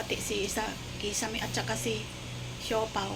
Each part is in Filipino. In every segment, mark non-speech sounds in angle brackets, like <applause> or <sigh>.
pati si isa, Kisame at saka si Siopaw.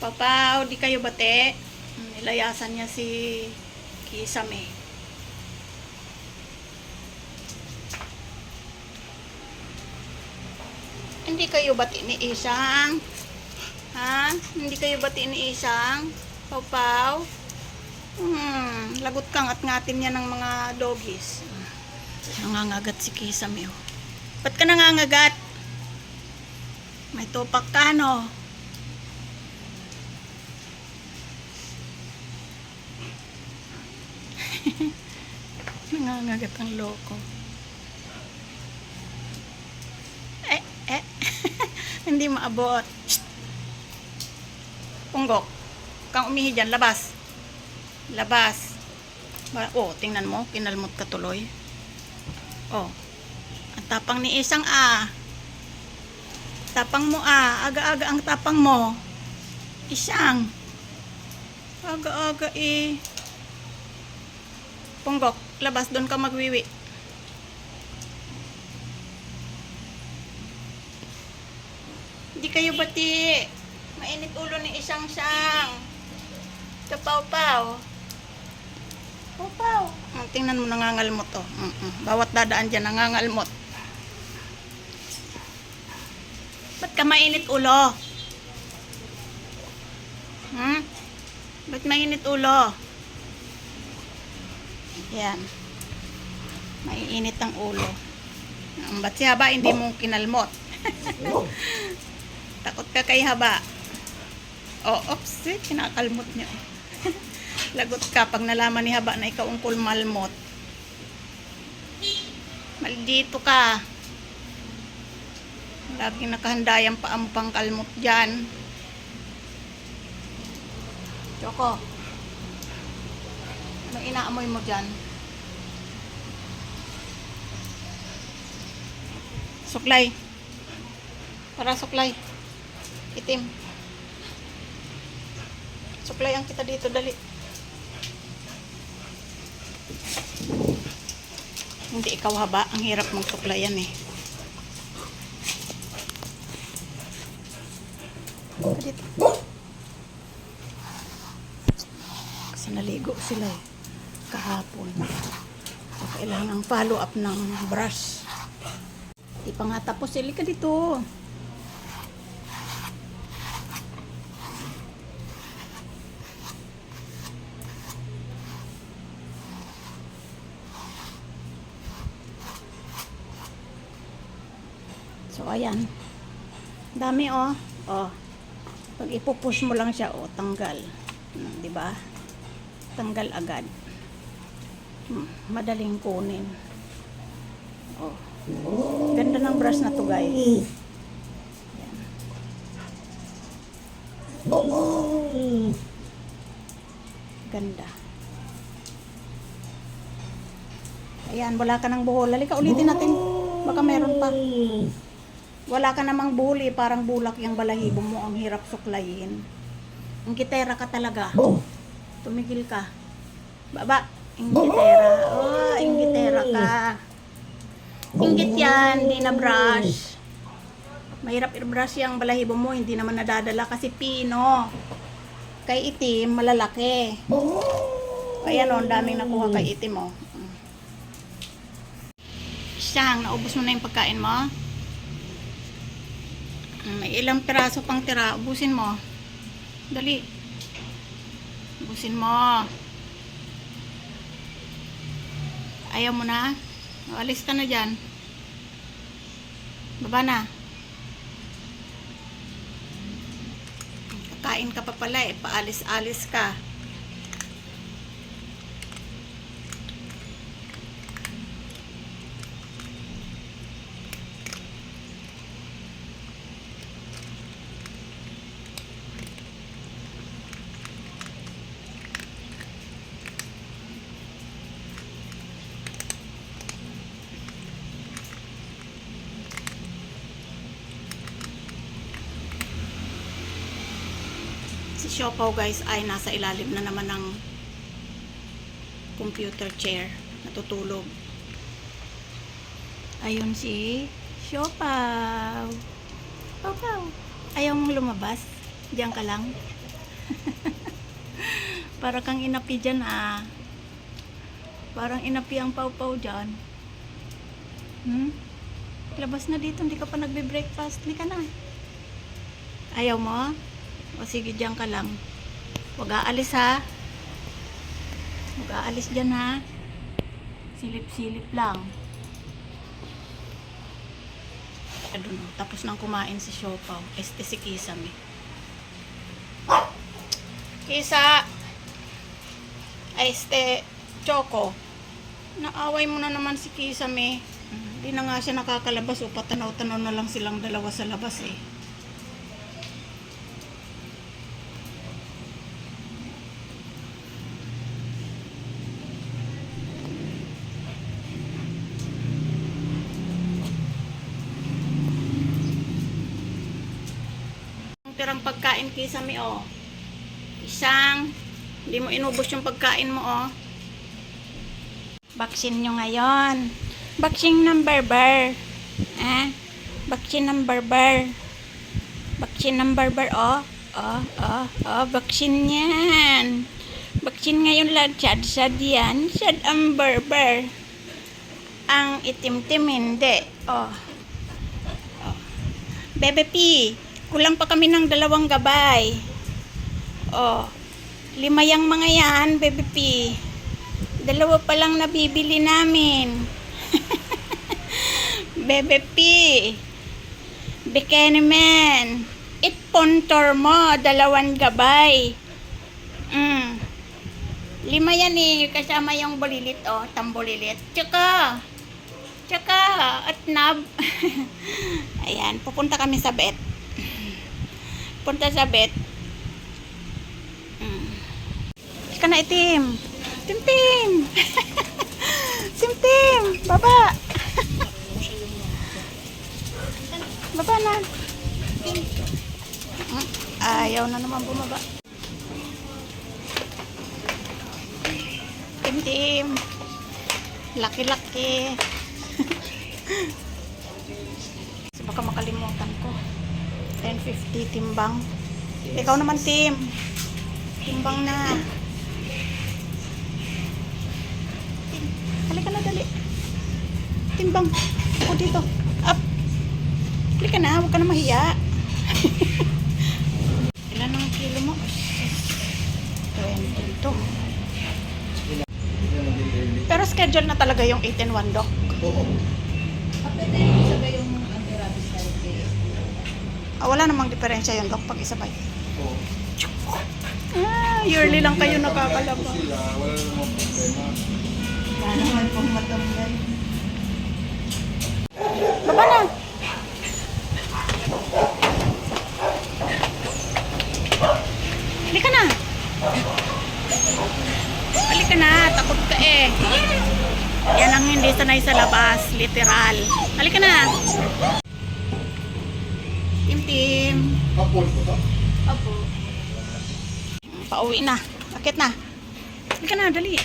Papaw, di kayo bate? Mm, Nilayasan niya si Kisame. Hindi kayo bati ni Isang? Ha? Hindi kayo bati ni Isang? Paw-paw? Hmm, lagot kang at ngatin niya ng mga doggies. Nangangagat si Kisame, oh. Ba't ka nangangagat? May tupak ka, no? <laughs> nangangagat ang loko. Eh, eh. <laughs> Hindi maabot. Shh! Punggok. Kang umihi dyan, labas. Labas. Ba- Oh, tingnan mo, kinalmot ka tuloy. Oh. Ang tapang ni isang ah. Tapang mo ah. Aga-aga ang tapang mo. Isang. Aga-aga eh. Punggok, labas doon ka magwiwi. Hindi kayo bati. Mainit ulo ni isang sang. Kapaw-paw. Paw-paw. Mm, tingnan mo nangangalmot to. Mm-mm. Bawat dadaan dyan nangangalmot. Ba't ka mainit ulo? Hmm? Ba't mainit ulo? Yan. Maiinit ang ulo. Ba't si Haba hindi mo kinalmot? <laughs> Takot ka kay Haba. Oh, oops, eh, kinakalmot niya. <laughs> Lagot ka pag nalaman ni Haba na ikaw ang kulmalmot. Maldito ka. Laging nakahanda yung paa mo pang kalmot dyan. Choco. Anong inaamoy mo dyan? Suklay. Para suklay. Itim. Suklay ang kita dito, dali. Hindi ikaw haba. Ang hirap magsuklayan eh. Kasi naligo sila eh. Kahapon. So, kailangan follow up ng brush. Di pa nga tapos. Sili ka dito. So, ayan. Dami, oh. Oh. Pag ipupush mo lang siya, oh, tanggal. Hmm, di ba? Tanggal agad. Hmm, madaling kunin. Oh. Ganda ng brush na to, guys. Ayan. Ganda. Ayan, wala ka ng buhol. Halika, ulitin natin. Baka meron pa. Wala ka namang eh. Parang bulak yung balahibo mo. Ang hirap suklayin. Ang gitera ka talaga. Tumigil ka. Baba. Ingitera. Oh, ingitera ka. Inggit yan. Hindi na brush. Mahirap i-brush yung balahibo mo. Hindi naman nadadala kasi pino. Kay itim, malalaki. Ayan o, ang daming nakuha kay itim o. Siyang, naubos mo na yung pagkain mo? Mm, May ilang piraso pang tira. Ubusin mo. Dali. Ubusin mo. Ayaw mo na? Alis ka na dyan. Baba na. Kakain ka pa pala eh. Paalis-alis ka. Siopaw guys ay nasa ilalim na naman ng computer chair. Natutulog. Ayun si Siopaw. Ayaw mong lumabas? Diyan ka lang? <laughs> Para kang inapi dyan ah. Parang inapi ang pau-pau dyan. Hmm? Labas na dito, hindi ka pa nagbe-breakfast. Hindi ka na. Ayaw mo? O sige, diyan ka lang. Huwag aalis ha. Huwag aalis dyan ha. Silip-silip lang. Ano, tapos nang kumain si Siopaw. Este si Kisame. Kisa! Ay, este, Choco. Naaway mo na naman si Kisame. Hindi na nga siya nakakalabas o patanaw-tanaw na lang silang dalawa sa labas eh. Tirang pagkain Kisame oh. Isang, hindi mo inubos yung pagkain mo oh. Vaccine nyo ngayon. Vaccine number bar. Eh? Vaccine number bar. Vaccine number bar. Oh, oh, oh, oh. Vaccine yan. Vaccine ngayon lang. Sad, sad yan. Sad ang barbar. Ang itim-tim hindi. Oh. oh. Bebe P, kulang pa kami ng dalawang gabay. Oh. Lima yang mga yan, Bebe P. Dalawa pa lang nabibili namin. <laughs> Bebe P. Bikini Man. Itpontor mo, dalawang gabay. Mm. Lima yan eh, kasama yung bulilit oh, tambulilit. Tsaka, tsaka, at nab. <laughs> Ayan, pupunta kami sa bet. Punta sa bet. Mm. Ika na itim. Tim Tim! Tim Tim! Baba! <laughs> Baba na! Tim. Mm, Ayaw na naman bumaba. Tim Tim! Laki-laki! 10.50 timbang. Ikaw naman Tim! Timbang na! Halika na, dali. Timbang. Ako dito. Up. Halika na, huwag ka na mahiya. <laughs> Ilan ang kilo mo? 22. Pero schedule na talaga yung 8 and 1, Doc. Oo. Ah, wala namang diferensya yun, Doc, pag isabay. Oo. Ah, yearly lang kayo. Sila, wala namang problema. Wala naman pong matamlay. Baba na. Halika na. Halika na, takot ka eh. Yan ang hindi sanay sa labas, literal. Halika na. Tim Tim. Hapon po to? Apo. Pauwi na. Akit na. Halika na, dali.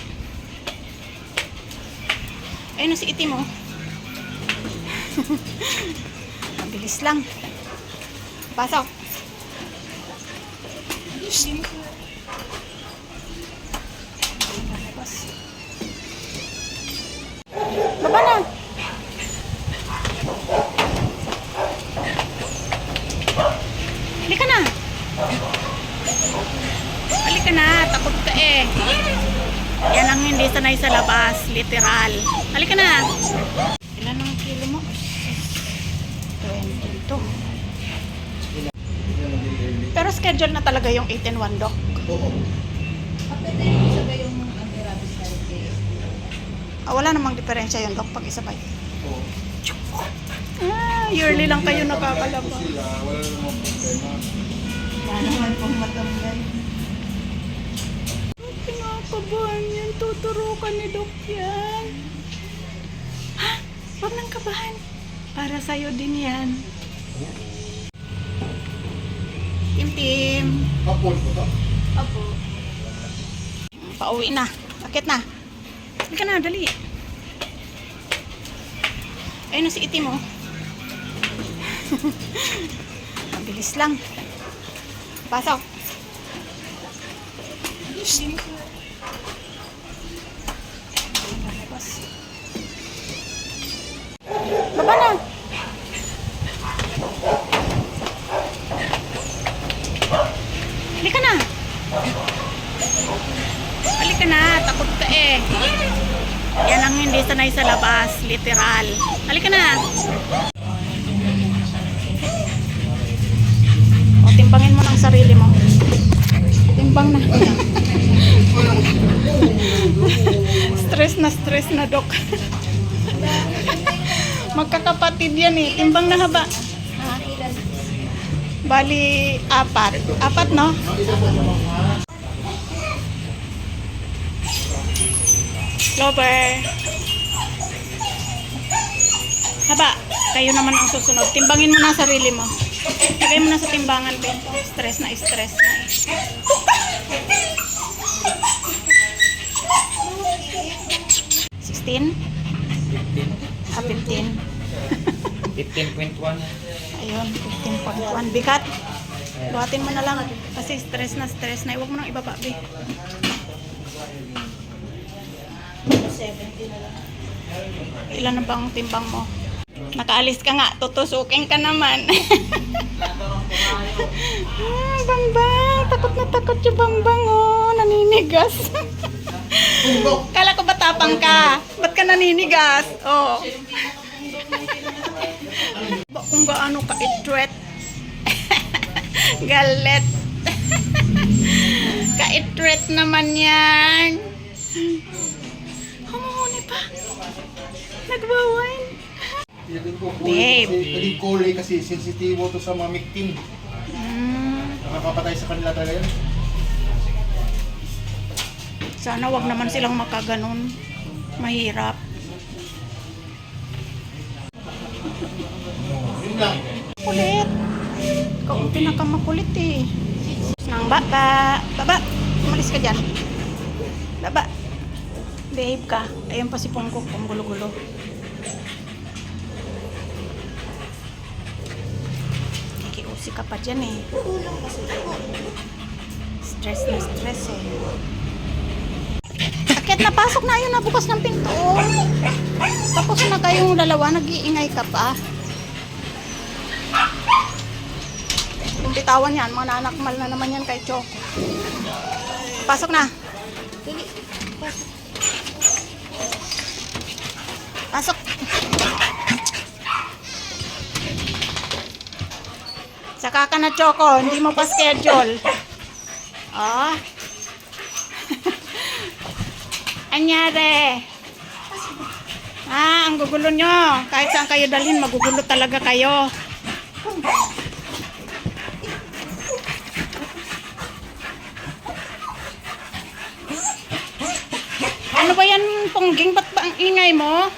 Ayun na si Iti mo. <laughs> Mabilis lang. Pasok. Baba na. Halika na. Halika na, takot ka eh. Yan sanay sa labas, literal. Halika na. Ilan ang kilo mo? 22. Hindi naman din daily. Pero schedule na talaga yung 8 and 1, Doc. Oo. Na yung isa ba yung anti-rabies? Ah, wala namang diferensya yun, Doc, pag isabay. Oo. Ah, yearly lang kayo nakakalabas. Wala namang problema. Wala naman pong matamlay. Kinakabahan yan. Tuturukan ni Doc yan. Ha? Huwag nang kabahan. Para sa'yo din yan. Tim Tim. Hapon po to? Apo. Pauwi na. Akit na. Halika na, dali. Ayun na si Iti mo. <laughs> Bilis lang. Pasok. Baba na. Halika na. Halika na. Takot ka eh. Yan ang hindi sanay sa labas. Literal. Halika na. O, timbangin mo ng sarili mo. Timbang na. <laughs> stress na stress na, Dok. <laughs> Magkakapatid yan eh. Timbang na haba. Ha? Bali, apat. Apat, no? Lover. Haba. Kayo naman ang susunod. Timbangin mo na sarili mo. Lagay mo na sa timbangan, Ben. Stress na, stress na eh. Sixteen? Ah, 15. 15.1. Ayun, 15.1. Bigat. Buhatin mo na lang. Kasi stress na stress na. Huwag mo nang ibaba, Be. Ilan na bang timbang mo? Nakaalis ka nga. Tutusukin ka naman. <laughs> ah, bangbang. Takot na takot yung bangbang, oh. Naninigas. <laughs> Kala ko ba tapang ka? Ba't ka naninigas? Oh. <laughs> Ba kung gaano ka itret. Galit. Ka-itret naman yan. Humuhuni pa. Nagwawain. Babe. Naging kulay kasi sensitibo to sa mga victim. Mm, Nakakapatay sa kanila talaga yan. sana wag naman silang makaganon. Mahirap. Yun lang. Kulit. Ikaw ang pinakamakulit eh. Nang baba. Baba. Umalis ka dyan. Baba. Behave ka. Ayun pa si Pongkok. Ang gulo-gulo. Ka pa dyan eh. Stress na stress eh. Akit na pasok na yun na bukas ng pinto. Tapos na kayong dalawa, nag-iingay ka pa. Yung bitawan yan, mga nanakmal na naman yan kay Choco. Pasok na. Pasok. Saka ka na, Choco. Hindi mo pa schedule. Ah. <laughs> Anyari. Ah, ang gugulo nyo. Kahit saan kayo dalhin, magugulo talaga kayo. Ano ba yan, Pongging? Ba't ba ang ingay mo?